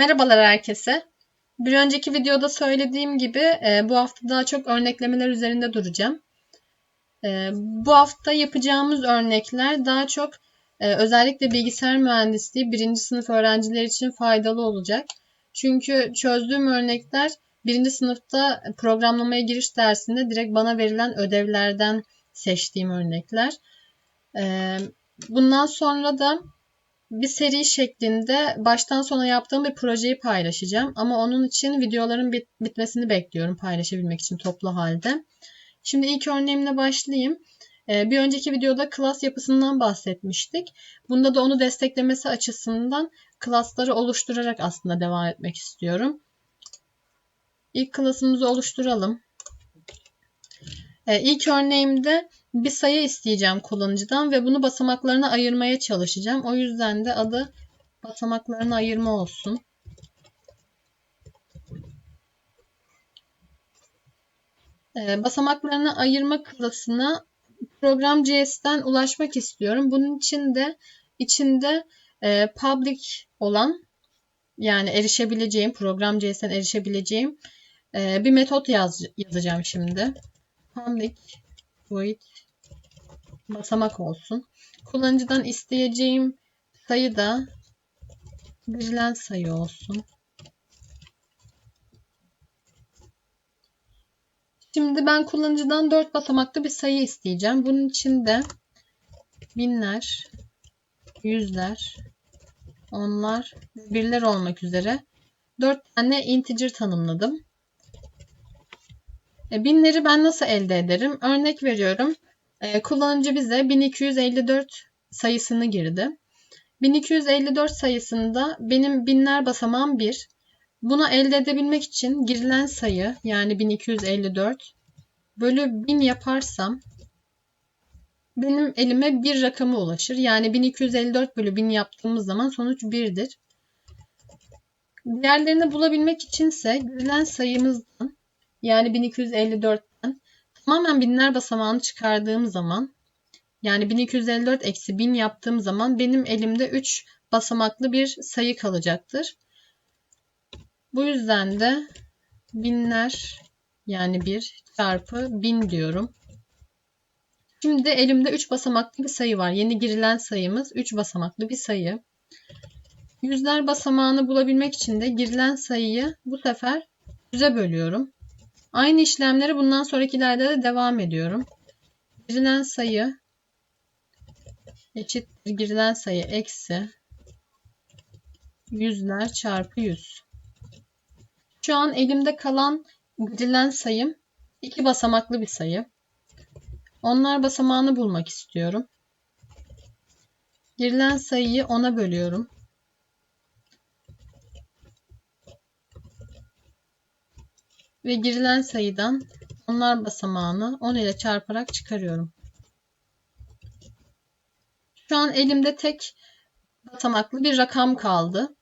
Merhabalar herkese. Bir önceki videoda söylediğim gibi e, bu hafta daha çok örneklemeler üzerinde duracağım. E, bu hafta yapacağımız örnekler daha çok e, özellikle bilgisayar mühendisliği birinci sınıf öğrenciler için faydalı olacak. Çünkü çözdüğüm örnekler birinci sınıfta programlamaya giriş dersinde direkt bana verilen ödevlerden seçtiğim örnekler. Bundan sonra da bir seri şeklinde baştan sona yaptığım bir projeyi paylaşacağım. Ama onun için videoların bit bitmesini bekliyorum paylaşabilmek için toplu halde. Şimdi ilk örneğimle başlayayım. Ee, bir önceki videoda klas yapısından bahsetmiştik. Bunda da onu desteklemesi açısından klasları oluşturarak aslında devam etmek istiyorum. İlk klasımızı oluşturalım. Ee, ilk örneğimde bir sayı isteyeceğim kullanıcıdan ve bunu basamaklarına ayırmaya çalışacağım. O yüzden de adı basamaklarına ayırma olsun. Ee, basamaklarına ayırma klasına program CS'den ulaşmak istiyorum. Bunun için de içinde e, public olan yani erişebileceğim program CS'den erişebileceğim e, bir metot yaz, yazacağım şimdi. Public void basamak olsun. Kullanıcıdan isteyeceğim sayı da verilen sayı olsun. Şimdi ben kullanıcıdan 4 basamaklı bir sayı isteyeceğim. Bunun için de binler, yüzler, onlar, birler olmak üzere 4 tane integer tanımladım. E, binleri ben nasıl elde ederim? Örnek veriyorum. E, kullanıcı bize 1254 sayısını girdi. 1254 sayısında benim binler basamağım 1. Buna elde edebilmek için girilen sayı yani 1254 bölü 1000 yaparsam benim elime bir rakamı ulaşır. Yani 1254 bölü 1000 yaptığımız zaman sonuç 1'dir. Diğerlerini bulabilmek içinse girilen sayımızdan yani 1254'ten tamamen binler basamağını çıkardığım zaman yani 1254 eksi 1000 yaptığım zaman benim elimde 3 basamaklı bir sayı kalacaktır. Bu yüzden de binler yani 1 çarpı 1000 diyorum. Şimdi elimde 3 basamaklı bir sayı var. Yeni girilen sayımız 3 basamaklı bir sayı. Yüzler basamağını bulabilmek için de girilen sayıyı bu sefer 100'e bölüyorum. Aynı işlemleri bundan sonrakilerde de devam ediyorum. Girilen sayı eşittir girilen sayı eksi yüzler çarpı yüz. Şu an elimde kalan girilen sayım iki basamaklı bir sayı. Onlar basamağını bulmak istiyorum. Girilen sayıyı 10'a bölüyorum. Ve girilen sayıdan onlar basamağını 10 ile çarparak çıkarıyorum. Şu an elimde tek basamaklı bir rakam kaldı.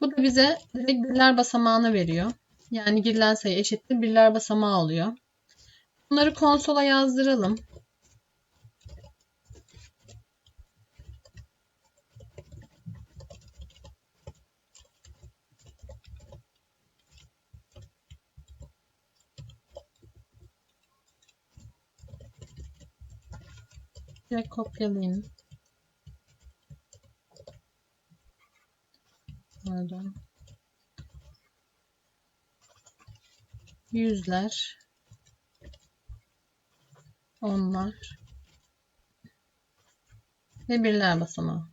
Bu da bize direkt birler basamağını veriyor. Yani girilen sayı eşittir birler basamağı oluyor. Bunları konsola yazdıralım. Direkt kopyalayın. Pardon. Yüzler. Onlar. Ve birler basamağı.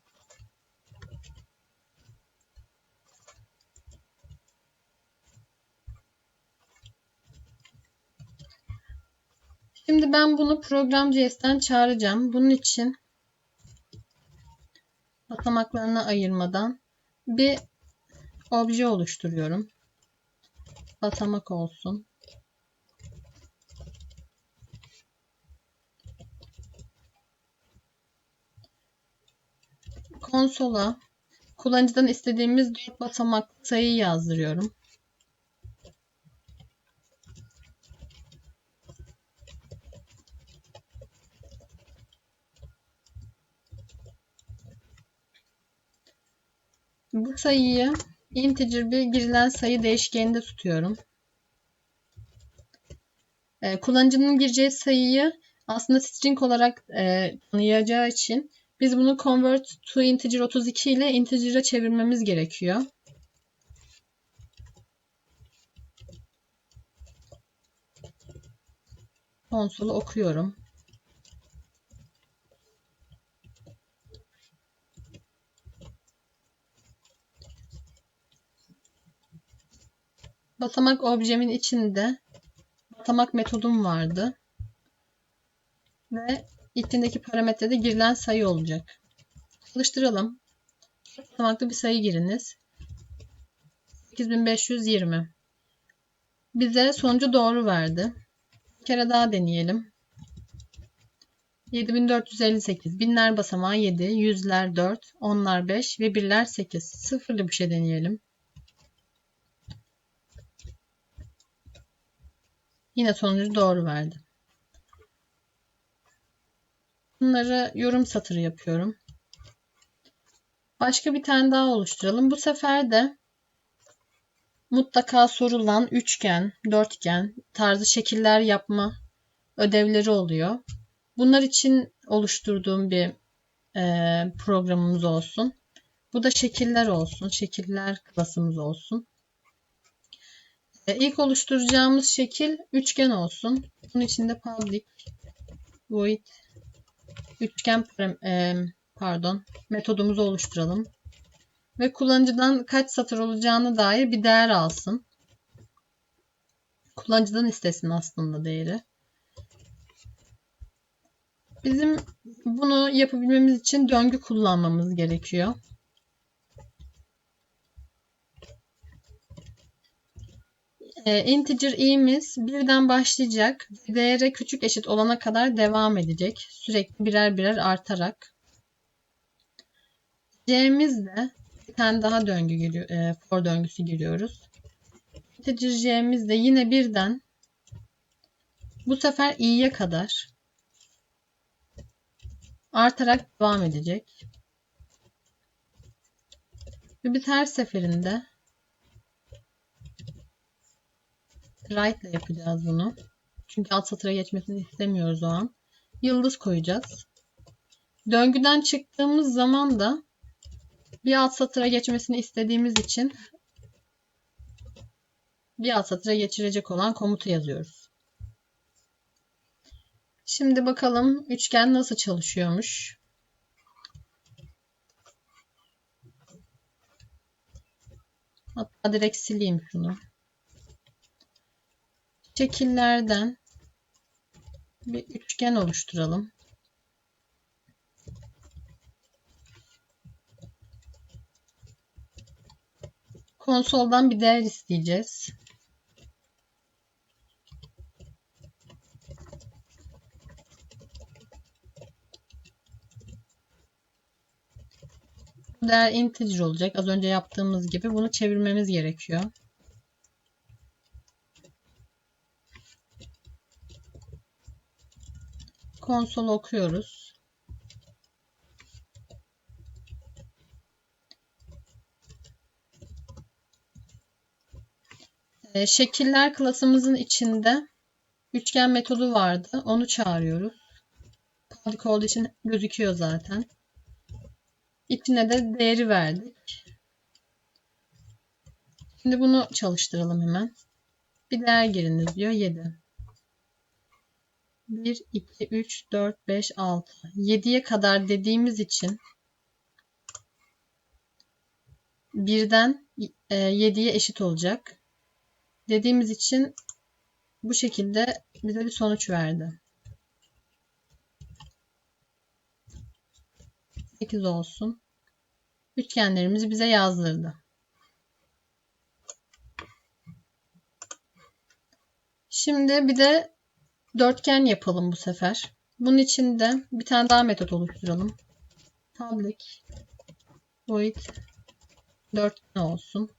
Şimdi ben bunu program.js'ten çağıracağım. Bunun için basamaklarına ayırmadan bir obje oluşturuyorum. Basamak olsun. Konsola kullanıcıdan istediğimiz 4 basamaklı sayıyı yazdırıyorum. Bu sayıyı integer bir girilen sayı değişkeninde tutuyorum. Ee, kullanıcının gireceği sayıyı aslında string olarak e, tanıyacağı için biz bunu convert to integer 32 ile integer'a çevirmemiz gerekiyor. Konsolu okuyorum. Basamak objemin içinde basamak metodum vardı. Ve içindeki parametrede girilen sayı olacak. Çalıştıralım. Basamaklı bir sayı giriniz. 8520. Bize sonucu doğru verdi. Bir kere daha deneyelim. 7458. Binler basamağı 7, yüzler 4, onlar 5 ve birler 8. Sıfırlı bir şey deneyelim. Yine sonucu doğru verdi. Bunları yorum satırı yapıyorum. Başka bir tane daha oluşturalım. Bu sefer de mutlaka sorulan üçgen, dörtgen tarzı şekiller yapma ödevleri oluyor. Bunlar için oluşturduğum bir e, programımız olsun. Bu da şekiller olsun. Şekiller klasımız olsun. E, ilk oluşturacağımız şekil üçgen olsun. Bunun içinde public void üçgen e, pardon metodumuzu oluşturalım. Ve kullanıcıdan kaç satır olacağına dair bir değer alsın. Kullanıcıdan istesin aslında değeri. Bizim bunu yapabilmemiz için döngü kullanmamız gerekiyor. E, integer i'miz birden başlayacak. Değere küçük eşit olana kadar devam edecek. Sürekli birer birer artarak. C'miz de bir tane daha döngü giriyor, e, for döngüsü giriyoruz. Integer j'miz de yine birden bu sefer i'ye kadar artarak devam edecek. Ve biz her seferinde right ile yapacağız bunu. Çünkü alt satıra geçmesini istemiyoruz o an. Yıldız koyacağız. Döngüden çıktığımız zaman da bir alt satıra geçmesini istediğimiz için bir alt satıra geçirecek olan komutu yazıyoruz. Şimdi bakalım üçgen nasıl çalışıyormuş. Hatta direkt sileyim şunu şekillerden bir üçgen oluşturalım. Konsoldan bir değer isteyeceğiz. Değer integer olacak. Az önce yaptığımız gibi bunu çevirmemiz gerekiyor. Konsol okuyoruz. Ee, şekiller klasımızın içinde üçgen metodu vardı. Onu çağırıyoruz. Public olduğu için gözüküyor zaten. İçine de değeri verdik. Şimdi bunu çalıştıralım hemen. Bir değer giriniz diyor 7. 1, 2, 3, 4, 5, 6. 7'ye kadar dediğimiz için birden 7'ye eşit olacak. Dediğimiz için bu şekilde bize bir sonuç verdi. 8 olsun. Üçgenlerimizi bize yazdırdı. Şimdi bir de dörtgen yapalım bu sefer. Bunun için de bir tane daha metot oluşturalım. Public void dörtgen olsun.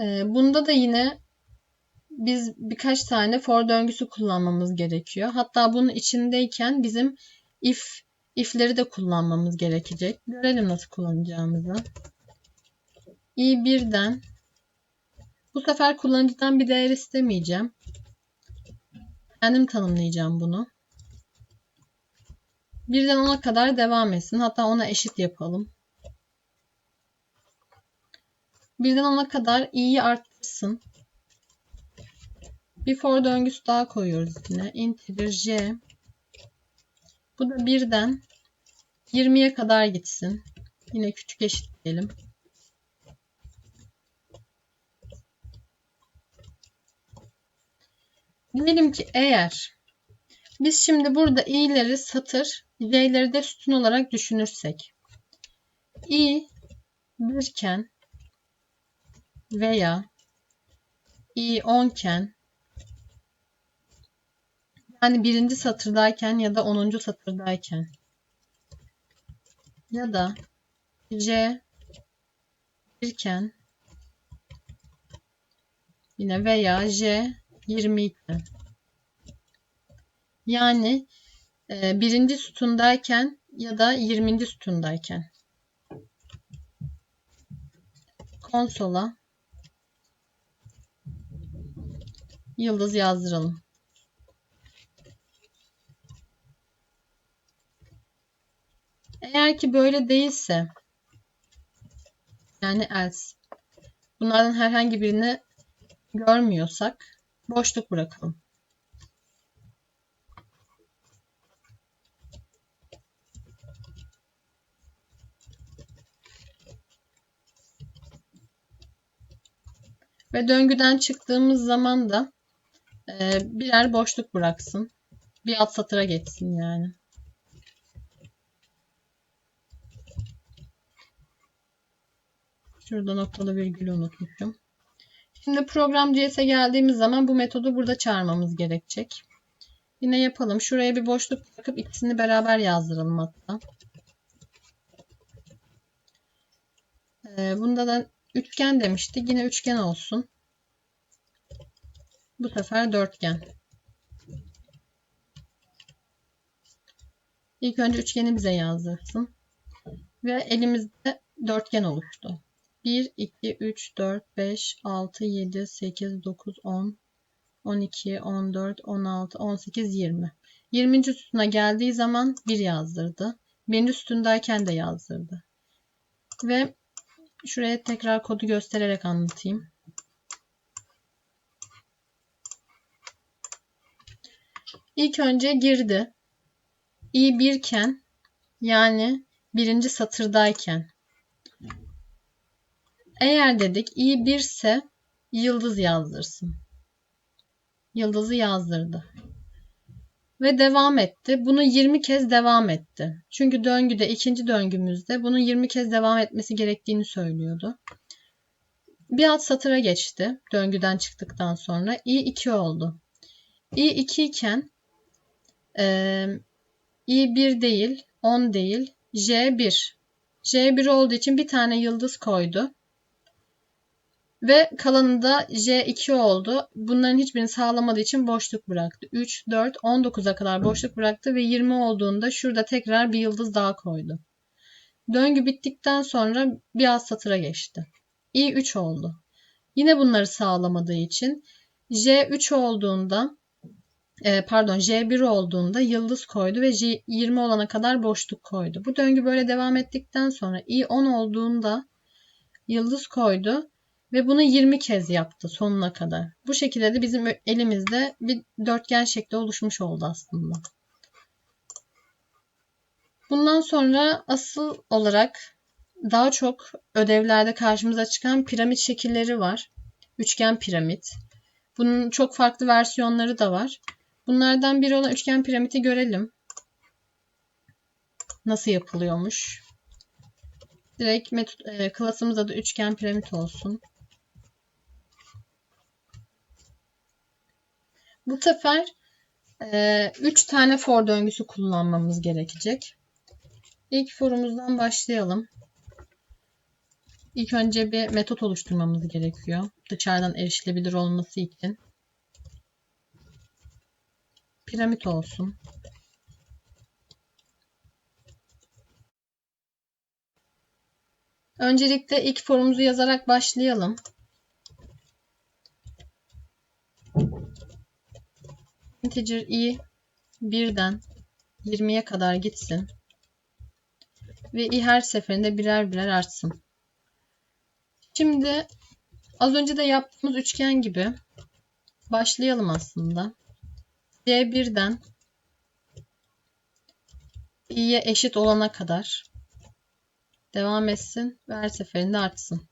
Ee, bunda da yine biz birkaç tane for döngüsü kullanmamız gerekiyor. Hatta bunun içindeyken bizim if if'leri de kullanmamız gerekecek. Görelim nasıl kullanacağımızı. i1'den bu sefer kullanıcıdan bir değer istemeyeceğim. Kendim tanımlayacağım bunu. Birden 10'a kadar devam etsin. Hatta ona eşit yapalım. Birden 10'a kadar i'yi arttırsın. Bir for döngüsü daha koyuyoruz yine. Integer j. Bu da birden 20'ye kadar gitsin. Yine küçük eşit diyelim. Diyelim ki eğer biz şimdi burada i'leri satır, j'leri de sütun olarak düşünürsek. i birken veya i onken yani birinci satırdayken ya da onuncu satırdayken ya da j birken yine veya j 20 iken yani e, birinci sütundayken ya da 20. sütundayken konsola yıldız yazdıralım. Eğer ki böyle değilse yani else bunlardan herhangi birini görmüyorsak boşluk bırakalım. Ve döngüden çıktığımız zaman da e, birer boşluk bıraksın. Bir alt satıra geçsin yani. Şurada noktalı virgülü unutmuşum. Şimdi program CS'e geldiğimiz zaman bu metodu burada çağırmamız gerekecek. Yine yapalım. Şuraya bir boşluk bırakıp ikisini beraber yazdıralım hatta. Ee, bunda da üçgen demiştik. Yine üçgen olsun. Bu sefer dörtgen. İlk önce üçgeni bize yazdırsın. Ve elimizde dörtgen oluştu. 1, 2, 3, 4, 5, 6, 7, 8, 9, 10, 12, 14, 16, 18, 20. 20. sütuna geldiği zaman 1 yazdırdı. 1. sütundayken de yazdırdı. Ve şuraya tekrar kodu göstererek anlatayım. İlk önce girdi. i 1 iken yani birinci satırdayken eğer dedik i 1 ise yıldız yazdırsın. Yıldızı yazdırdı. Ve devam etti. Bunu 20 kez devam etti. Çünkü döngüde ikinci döngümüzde bunun 20 kez devam etmesi gerektiğini söylüyordu. Bir alt satıra geçti. Döngüden çıktıktan sonra i 2 oldu. i 2 iken e, i 1 değil, 10 değil, j 1. j 1 olduğu için bir tane yıldız koydu. Ve kalanında J2 oldu. Bunların hiçbirini sağlamadığı için boşluk bıraktı. 3, 4, 19'a kadar boşluk bıraktı ve 20 olduğunda şurada tekrar bir yıldız daha koydu. Döngü bittikten sonra bir alt satıra geçti. I 3 oldu. Yine bunları sağlamadığı için J3 olduğunda e, pardon J1 olduğunda yıldız koydu ve J20 olana kadar boşluk koydu. Bu döngü böyle devam ettikten sonra I10 olduğunda yıldız koydu ve bunu 20 kez yaptı sonuna kadar. Bu şekilde de bizim elimizde bir dörtgen şekli oluşmuş oldu aslında. Bundan sonra asıl olarak daha çok ödevlerde karşımıza çıkan piramit şekilleri var. Üçgen piramit. Bunun çok farklı versiyonları da var. Bunlardan biri olan üçgen piramidi görelim. Nasıl yapılıyormuş. Direkt metot, e, klasımız adı üçgen piramit olsun. Bu sefer e, 3 tane for döngüsü kullanmamız gerekecek. İlk forumuzdan başlayalım. İlk önce bir metot oluşturmamız gerekiyor. Dışarıdan erişilebilir olması için. Piramit olsun. Öncelikle ilk forumuzu yazarak başlayalım. Integer i birden 20'ye kadar gitsin. Ve i her seferinde birer birer artsın. Şimdi az önce de yaptığımız üçgen gibi başlayalım aslında. C1'den i'ye eşit olana kadar devam etsin ve her seferinde artsın.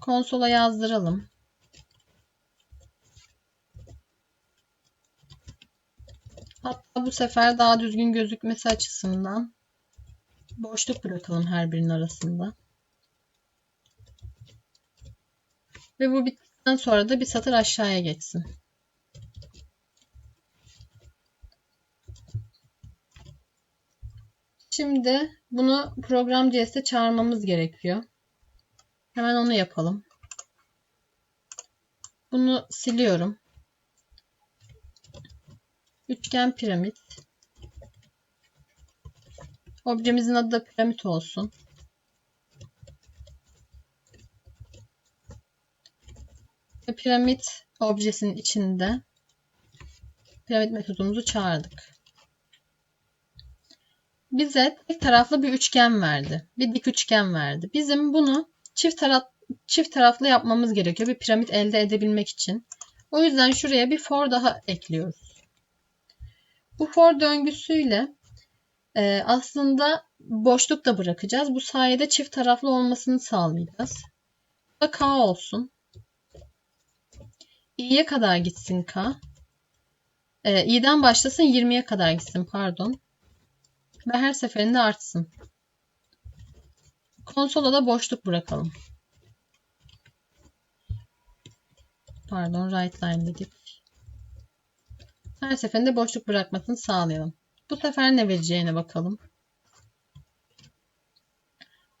Konsola yazdıralım. Hatta bu sefer daha düzgün gözükmesi açısından boşluk bırakalım her birinin arasında. Ve bu bittikten sonra da bir satır aşağıya geçsin. Şimdi bunu program CS'e çağırmamız gerekiyor. Hemen onu yapalım. Bunu siliyorum. Üçgen piramit. Objemizin adı da piramit olsun. Ve piramit objesinin içinde piramit metodumuzu çağırdık. Bize tek taraflı bir üçgen verdi. Bir dik üçgen verdi. Bizim bunu çift taraf çift taraflı yapmamız gerekiyor bir piramit elde edebilmek için. O yüzden şuraya bir for daha ekliyoruz. Bu for döngüsüyle e, aslında boşluk da bırakacağız. Bu sayede çift taraflı olmasını sağlayacağız. Bu da k olsun. i'ye kadar gitsin k. E, i'den başlasın 20'ye kadar gitsin pardon. Ve her seferinde artsın. Konsola da boşluk bırakalım. Pardon right line dedik. Her seferinde boşluk bırakmasını sağlayalım. Bu sefer ne vereceğine bakalım.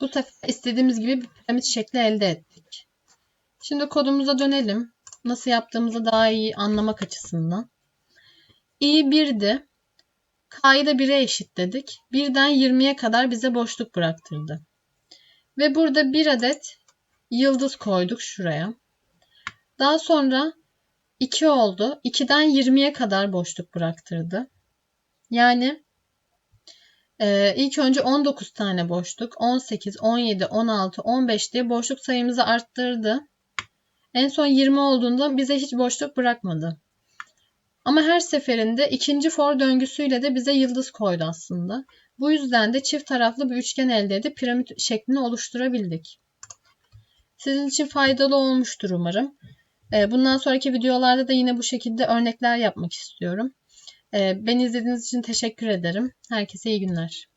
Bu sefer istediğimiz gibi bir piramit şekli elde ettik. Şimdi kodumuza dönelim. Nasıl yaptığımızı daha iyi anlamak açısından. i 1'di. K'yı da 1'e eşitledik. 1'den 20'ye kadar bize boşluk bıraktırdı. Ve burada bir adet yıldız koyduk şuraya. Daha sonra 2 oldu. 2'den 20'ye kadar boşluk bıraktırdı. Yani e, ilk önce 19 tane boşluk, 18, 17, 16, 15 diye boşluk sayımızı arttırdı. En son 20 olduğunda bize hiç boşluk bırakmadı. Ama her seferinde ikinci for döngüsüyle de bize yıldız koydu aslında. Bu yüzden de çift taraflı bir üçgen elde edip piramit şeklini oluşturabildik. Sizin için faydalı olmuştur umarım. Ee, bundan sonraki videolarda da yine bu şekilde örnekler yapmak istiyorum. Ee, beni izlediğiniz için teşekkür ederim. Herkese iyi günler.